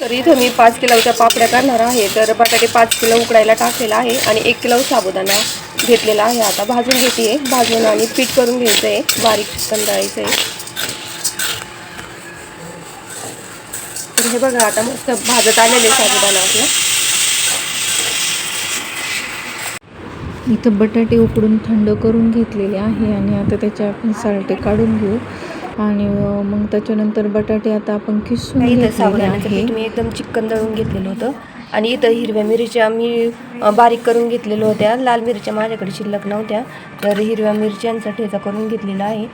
तर इथं मी पाच किलोच्या पापड्या करणार आहे तर बटाटे पाच किलो उकडायला टाकलेला आहे आणि एक किलो साबुदाणा घेतलेला आहे. आता भाजून घेते भाजून आणि पीठ करून घ्यायचं आहे बारीक कंदाळायचं आहे तर हे बघा आता मस्त भाजत आलेले साबुदाणा आपला. इथं बटाटे उकडून थंड करून घेतलेले आहे आणि आता त्याच्या आपण सालटे काढून घेऊ. आणि मग त्याच्यानंतर बटाटे आता आपण किसून इथं साबुदाण्याचं पीठ मी एकदम चिकन दळून घेतलेलं होतं. आणि इथं हिरव्या मिरच्या मी बारीक करून घेतलेल्या होत्या. लाल मिरच्या माझ्याकडे शिल्लक नव्हत्या. तर हिरव्या मिरच्यांचा ठेचा करून घेतलेला आहे.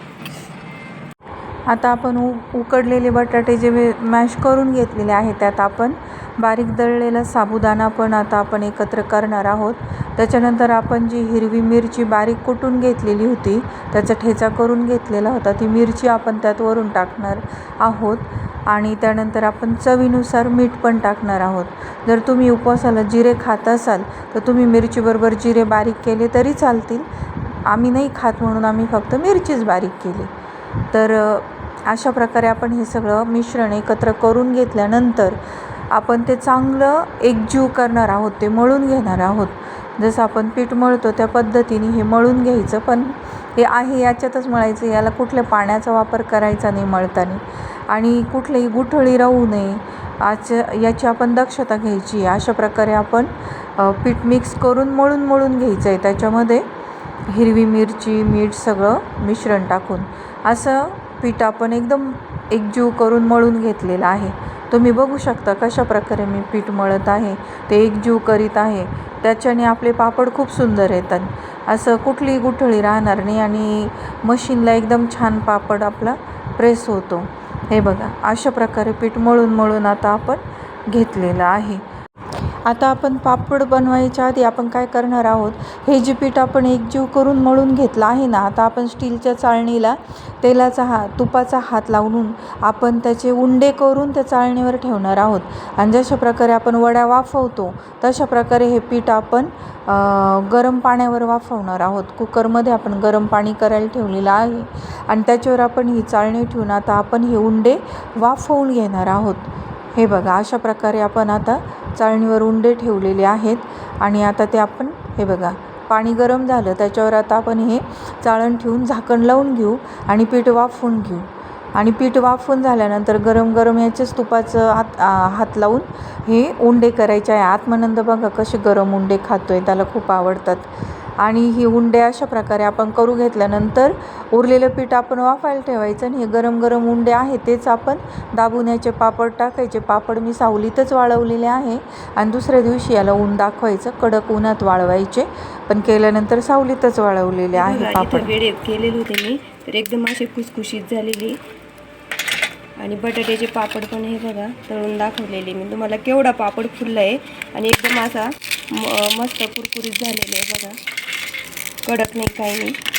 आता आपण उ उकडलेले बटाटे जे वे- मॅश करून घेतलेले आहे त्यात आपण बारीक दळलेला साबुदाणा पण आता आपण एकत्र करणार आहोत. त्याच्यानंतर आपण जी हिरवी मिरची बारीक कुटून घेतलेली होती त्याचा ठेचा करून घेतलेला होता ती मिरची आपण त्यात वरून टाकणार आहोत. आणि त्यानंतर आपण चवीनुसार मीठ पण टाकणार आहोत. जर तुम्ही उपवासाला जिरे खात असाल तर तुम्ही मिरचीबरोबर जिरे बारीक केले तरी चालतील. आम्ही नाही खात म्हणून आम्ही फक्त मिरचीच बारीक केली. तर अशा प्रकारे आपण हे सगळं मिश्रण एकत्र करून घेतल्यानंतर आपण ते चांगलं एकजीव करणार आहोत ते मळून घेणार आहोत. जसं आपण पीठ मळतो त्या पद्धतीने हे मळून घ्यायचं. पण हे आहे याच्यातच मळायचं. याला कुठल्या पाण्याचा वापर करायचा नाही मळताना. आणि कुठलीही गुठळी राहू नये. आज याची आपण दक्षता घ्यायची. आहे अशा प्रकारे आपण पीठ मिक्स करून मळून मळून घ्यायचं आहे त्याच्यामध्ये हिरवी मिरची मीठ सगळं मिश्रण टाकून. असं पीठ आपण एकदम एकजीव करून मळून घेतलेलं आहे. तुम्ही बघू शकता कशा प्रकारे मी पीठ मळत आहे. ते एकजीव करीत आहे. त्याच्याने आपले पापड खूप सुंदर येतात. असं कुठलीही गुठळी राहणार नाही आणि मशीनला एकदम छान पापड आपला प्रेस होतो. हे बघा अशा प्रकारे पीठ मळून मळून आता आपण घेतलेलं आहे. आता आपण पापड बनवायच्या आधी आपण काय करणार आहोत? हे जे पीठ आपण एकजीव करून मळून घेतलं आहे ना आता आपण स्टीलच्या चाळणीला तेलाचा हा तुपाचा हात लावून आपण त्याचे उंडे करून त्या चाळणीवर ठेवणार आहोत. आणि जशा प्रकारे आपण वड्या वाफवतो तशा प्रकारे हे पीठ आपण गरम पाण्यावर वाफवणार आहोत. कुकरमध्ये आपण गरम पाणी करायला ठेवलेलं आहे. आणि त्याच्यावर आपण ही चाळणी ठेवून आता आपण हे उंडे वाफवून घेणार आहोत. हे बघा अशा प्रकारे आपण आता चाळणीवर उंडे ठेवलेले आहेत आणि आता ते आपण हे बघा पाणी गरम झालं त्याच्यावर आता आपण हे चाळण ठेवून झाकण लावून घेऊ आणि पीठ वाफवून घेऊ. आणि पीठ वाफवून झाल्यानंतर गरम गरम याचेच तुपाचं हात हात लावून हे उंडे करायचे आहे. आत्मानंद बघा कसे गरम उंडे खातो आहे त्याला खूप आवडतात. आणि ही उंडे अशा प्रकारे आपण करू घेतल्यानंतर उरलेलं पीठ आपण वाफायला ठेवायचं आणि हे गरम गरम उंडे आहे तेच आपण दाबुण्याचे पापड टाकायचे. पापड मी सावलीतच वाळवलेले आहे आणि दुसऱ्या दिवशी याला ऊन दाखवायचं कडक उन्हात वाळवायचे. पण केल्यानंतर सावलीतच वाळवलेले आहे पापड. केलेले होते मी तर एकदम असे खुसखुशीत झालेली. आणि बटाट्याचे पापड पण हे बघा तळून दाखवलेले. मी तुम्हाला केवढा पापड फुलला आहे आणि एकदम असा म- मस्त कुरकुरीत झालेले आहे बघा. कडक नाही काही नाही.